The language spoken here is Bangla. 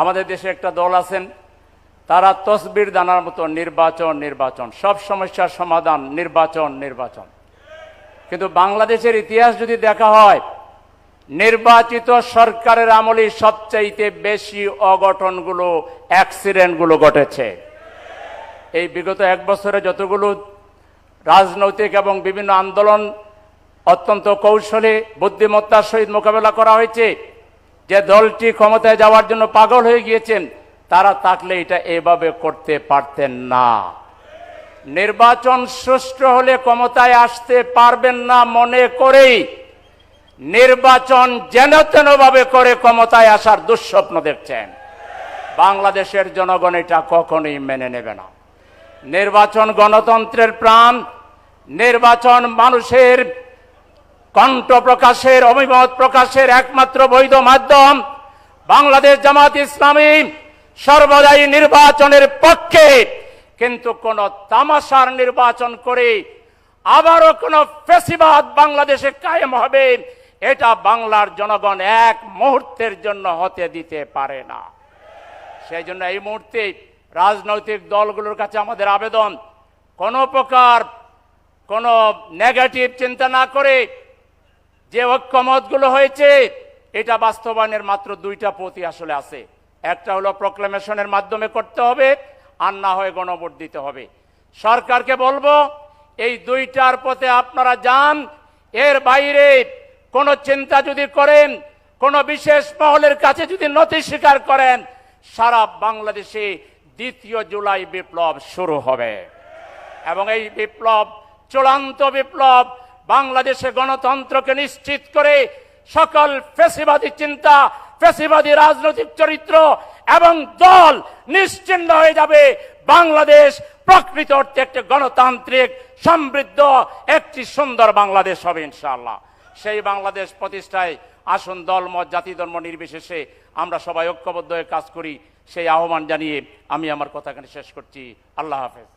আমাদের দেশে একটা দল আছেন, তারা তসবির দানার মতো নির্বাচন নির্বাচন। সব সমস্যার সমাধান, নির্বাচন নির্বাচন। কিন্তু বাংলাদেশের ইতিহাস যদি দেখা হয়, নির্বাচিত সরকারের আমলে সবচাইতে বেশি অঘটনগুলো, অ্যাক্সিডেন্টগুলো ঘটেছে। এই বিগত এক বছরে যতগুলো রাজনৈতিক এবং বিভিন্ন আন্দোলন অত্যন্ত কৌশলে, বুদ্ধিমত্তার সহিত মোকাবেলা করা হয়েছে যে দলটি ক্ষমতায় যাওয়ার জন্য পাগল হয়ে গিয়েছেন, তারা থাকলে এটা এভাবে করতে পারতেন না। নির্বাচন সুষ্ঠু হলে ক্ষমতায় আসতে পারবেন না মনে করেই। নির্বাচন যেন তেনভাবে করে ক্ষমতায় আসার দুঃস্বপ্ন দেখছেন। বাংলাদেশের জনগণ এটা কখনোই মেনে নেবে না। নির্বাচন গণতন্ত্রের প্রাণ, নির্বাচন মানুষের কণ্ঠ প্রকাশের, অভিমত প্রকাশের একমাত্র বৈধ মাধ্যম বাংলাদেশ জামাত ইসলামী সর্বদাই নির্বাচনের পক্ষে। কিন্তু কোন তামাশার নির্বাচন করে আবারও কোন ফেসিবাদ বাংলাদেশে কায়েম হবে, এটা বাংলার জনগণ এক মুহূর্তের জন্য হতে দিতে পারে না। সেই জন্য এই মুহূর্তে রাজনৈতিক দলগুলোর কাছে আমাদের আবেদন, কোন প্রকার কোন নেগেটিভ চিন্তা না করে যে ঐক্যমতগুলো হয়েছে, এটা বাস্তবায়নের মাত্র দুইটা পথই আসলে আছে। একটা হলো প্রক্লেমেশনের মাধ্যমে করতে হবে, আর না হয় গণভোট দিতে হবে। সরকারকে বলব, এই দুইটার পথে আপনারা যান, এর বাইরে কোন চিন্তা যদি করেন, কোন বিশেষ মহলের কাছে যদি নথি স্বীকার করেন, সারা বাংলাদেশে দ্বিতীয় জুলাই বিপ্লব শুরু হবে। এবং এই বিপ্লব, চূড়ান্ত বিপ্লব বাংলাদেশে গণতন্ত্রকে নিশ্চিত করে সকল ফেসিবাদী চিন্তা, ফেসিবাদী রাজনৈতিক চরিত্র এবং দল নিশ্চিন্ন হয়ে যাবে। বাংলাদেশ প্রকৃত অর্থে একটি গণতান্ত্রিক, সমৃদ্ধ, একটি সুন্দর বাংলাদেশ হবে ইনশাআল্লাহ। সেই বাংলাদেশ প্রতিষ্ঠায় আসুন দল, মত, জাতি, ধর্ম নির্বিশেষে আমরা সবাই ঐক্যবদ্ধ হয়ে কাজ করি। সেই আহ্বান জানিয়ে আমি আমার কথা এখানে শেষ করছি। আল্লাহ হাফেজ।